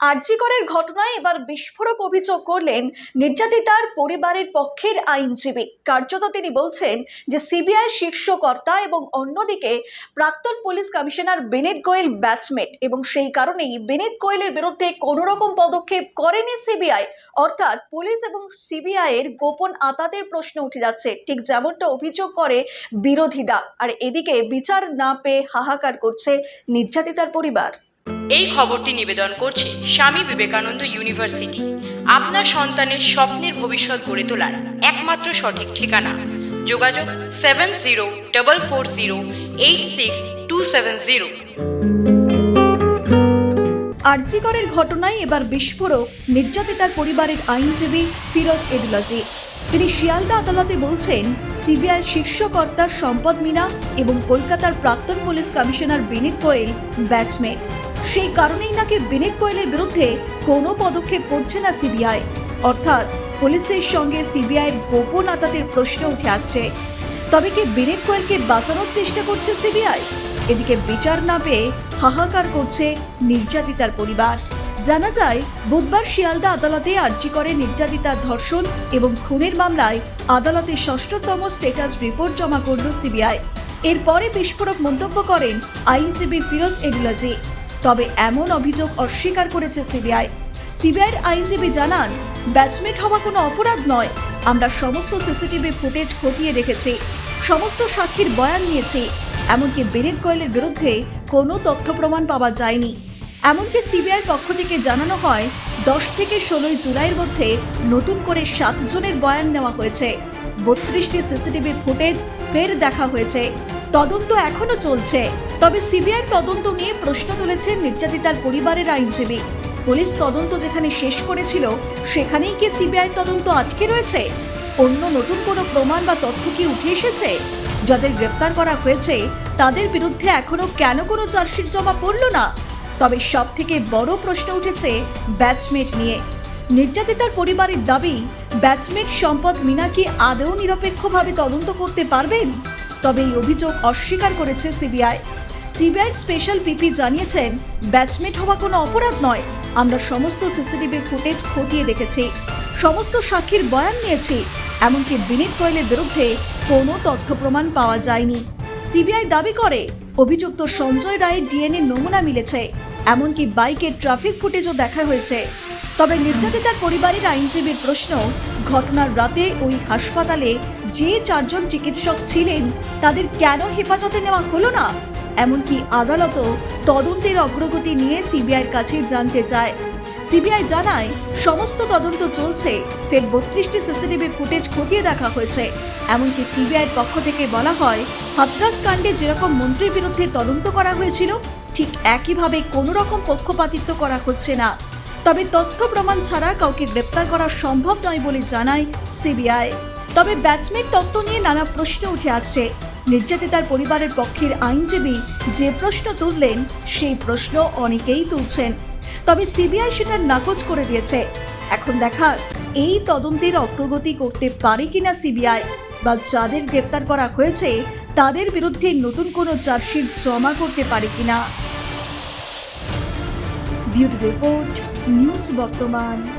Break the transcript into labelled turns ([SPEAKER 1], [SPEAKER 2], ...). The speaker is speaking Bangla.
[SPEAKER 1] আরজিকরের ঘটনায় এবার বিস্ফোরক অভিযোগ করলেন নির্যাতিতার পরিবারের পক্ষের আইনজীবী। কার্যত তিনি বলছেন যে সিবিআই শীর্ষ কর্তা এবং অন্যদিকে প্রাক্তন police commissioner Vineet Goyal batchmate এবং সেই কারণেই বেনেট গোয়েলের বিরুদ্ধে কোনো রকম পদক্ষেপ করেনি সিবিআই। অর্থাৎ পুলিশ এবং সিবিআই এর গোপন আতাতের প্রশ্ন উঠে যাচ্ছে। ঠিক যেমনটা অভিযোগ করে বিরোধীরা। আর এদিকে বিচার না পেয়ে হাহাকার করছে নির্যাতিতার পরিবার।
[SPEAKER 2] এই খবরটি নিবেদন করছে স্বামী বিবেকানন্দ ইউনিভার্সিটি। আপনার সন্তানের স্বপ্নের ভবিষ্যৎ গড়ে তোলার একমাত্র সঠিক ঠিকানা। যোগাযোগ seven zero double four zero eight six two seven zero.
[SPEAKER 1] আরজিকরের ঘটনায় এবার বিস্ফোরক, নির্যাতিতার পরিবারের আইনজীবী ফিরোজ এডুলাজি তিনি শিয়ালদা আদালতে বলছেন, সিবিআই শীর্ষকর্তা সম্পদ মিনা এবং কলকাতার প্রাক্তন police commissioner Vineet Goyal batchmate. সেই কারণেই নাকি বিনীত গোয়েলের বিরুদ্ধে কোনো পদক্ষেপ করছে না সিবিআই। অর্থাৎ পুলিশের সঙ্গে সিবিআইয়ের গোপন আতাতের প্রশ্ন উঠে আসছে। তবে কি বিনীত গোয়েলকে বাঁচানোর চেষ্টা করছে সিবিআই? এদিকে বিচার না পেয়ে হাহাকার করছে নির্যাতিতার পরিবার। জানা যায়, বুধবার শিয়ালদা আদালতে আর্জি করে নির্যাতিতার ধর্ষণ এবং খুনের মামলায় আদালতে ষষ্ঠতম স্টেটাস রিপোর্ট জমা করল সিবিআই। এরপরে বিস্ফোরক মন্তব্য করেন আইনজীবী ফিরোজ এডুলাজি তবে এমন অভিযোগ অস্বীকার করেছে সিবিআই। সিবিআইয়ের আইনজীবী জানান ব্যাচমেট হওয়া কোনো অপরাধ নয়। আমরা সমস্ত সিসিটিভি ফুটেজ খতিয়ে রেখেছি সমস্ত সাক্ষীর বয়ান নিয়েছি। এমনকি বেনেট গোয়েলের বিরুদ্ধে কোনো তথ্য প্রমাণ পাওয়া যায়নি। এমনকি সিবিআই পক্ষ থেকে জানানো হয়, দশ থেকে ষোলোই জুলাইয়ের মধ্যে নতুন করে সাতজনের বয়ান নেওয়া হয়েছে। বত্রিশটি সিসিটিভি ফুটেজ ফের দেখা হয়েছে। তদন্ত এখনও চলছে। তবে সিবিআইয়ের তদন্ত নিয়ে প্রশ্ন তুলেছেন নির্যাতিতার পরিবারের আইনজীবী। পুলিশ তদন্ত যেখানে শেষ করেছিল, সেখানেই কি সিবিআই তদন্ত আটকে রয়েছে? অন্য নতুন কোনো প্রমাণ বা তথ্য কি উঠে এসেছে? যাদের গ্রেপ্তার করা হয়েছে, তাদের বিরুদ্ধে এখনও কেন কোনো চার্জশিট জমা পড়ল না? তবে সব থেকে বড় প্রশ্ন উঠেছে ব্যাচমেট নিয়ে। নির্যাতিতার পরিবারের দাবি, ব্যাচমেট সম্পদ মিনা কি আদৌ নিরপেক্ষভাবে তদন্ত করতে পারবেন? তবে এই অভিযোগ অস্বীকার করেছে সিবিআই। সিবিআই স্পেশাল পিপি জানিয়েছেন ব্যাচমেট হওয়া কোনো অপরাধ নয়। আমরা সমস্ত সিসিটিভি ফুটেজ খতিয়ে দেখেছি। সমস্ত সাক্ষীর বয়ান নিয়েছি। এমনকি বিনীত গোয়েলের বিরুদ্ধে কোনো তথ্য প্রমাণ পাওয়া যায়নি। সিবিআই দাবি করে, অভিযুক্ত সঞ্জয় রায়ের ডিএনএ নমুনা মিলেছে। এমনকি বাইকের ট্রাফিক ফুটেজও দেখা হয়েছে। তবে নির্যাতিতার পরিবারের আইনজীবীর প্রশ্ন, ঘটনার রাতে ওই হাসপাতালে যে চারজন চিকিৎসক ছিলেন, তাদের কেন হেফাজতে নেওয়া হলো না? এমনকি আদালতও তদন্তের অগ্রগতি নিয়ে সিবিআইয়ের কাছে জানতে চায়। সিবিআই জানায়, সমস্ত তদন্ত চলছে, ফের বত্রিশটি সিসিটিভি ফুটেজ খতিয়ে দেখা হয়েছে। এমনকি সিবিআইয়ের পক্ষ থেকে বলা হয় হাতরাস কাণ্ডে যেরকম মন্ত্রীর বিরুদ্ধে তদন্ত করা হয়েছিল, ঠিক একইভাবে কোনো রকম পক্ষপাতিত্ব করা হচ্ছে না। তবে তথ্য প্রমাণ ছাড়া কাউকে গ্রেপ্তার করা সম্ভব নয় বলে জানায় সিবিআই। তবে ব্যাচমেট তত্ত্ব নিয়ে নানা প্রশ্ন উঠে আসছে। নির্যাতিতার পরিবারের পক্ষের আইনজীবী যে প্রশ্ন তুললেন, সেই প্রশ্ন অনেকেই তুলছেন। তবে সিবিআই সেটা নাকচ করে দিয়েছে। এখন দেখার এই তদন্তের অগ্রগতি করতে পারে কিনা সিবিআই বা যাদের গ্রেপ্তার করা হয়েছে, তাদের বিরুদ্ধে নতুন কোনো চার্জশিট জমা করতে পারে কিনা। ব্যুরো রিপোর্ট নিউজ বর্তমান।